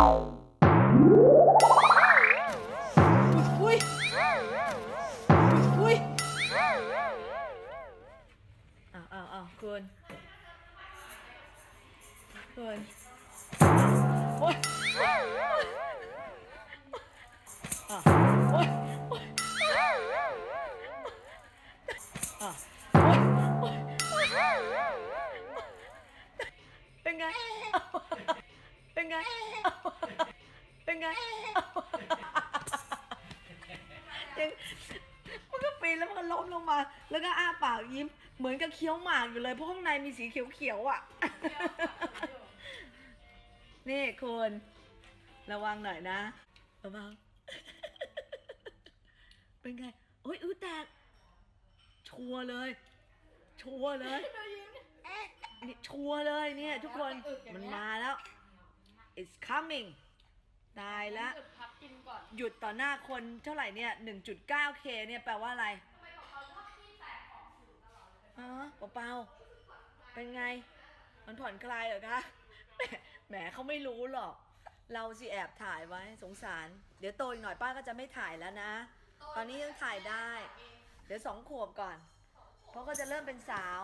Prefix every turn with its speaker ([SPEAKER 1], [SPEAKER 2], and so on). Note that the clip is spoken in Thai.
[SPEAKER 1] อุ้ยอุ้ยอ้าวอ้าวอ้าวคุณคุณโอ๊ย เป็นไงเป็นไงเป็นไงยังมันก็ปีนแล้วมันก็ล้มลงมา แล้วก็อ้าปากยิ้ม เหมือนกับเคี้ยวหมากอยู่เลย เพราะข้างในมีสีเขียวๆอะ นี่คุณระวังหน่อยนะเบาๆเป็นไง โอ้ยอื้อแตก ชัวร์เลย ชัวร์เลยนี่ชัวร์เลยเนี่ย ทุกคน มันมาแล้ว it's coming ตายแล้ว
[SPEAKER 2] หยุดพักกินก่อน
[SPEAKER 1] หยุดต่อหน้าคนเท่าไหร่เนี่ย 1.9k เนี่ยแปลว่าอะไรฮะเปาเป็นไง มันผ่อนคลายเหรอคะแหมเขาไม่รู้หรอก เราสิแอบถ่ายไว้สงสาร เดี๋ยวโตอีกหน่อยป้าก็จะไม่ถ่ายแล้วนะ ตอนนี้ยังถ่ายได้ เดี๋ยวสองขวบก่อน เพราะก็จะเริ่มเป็นสาว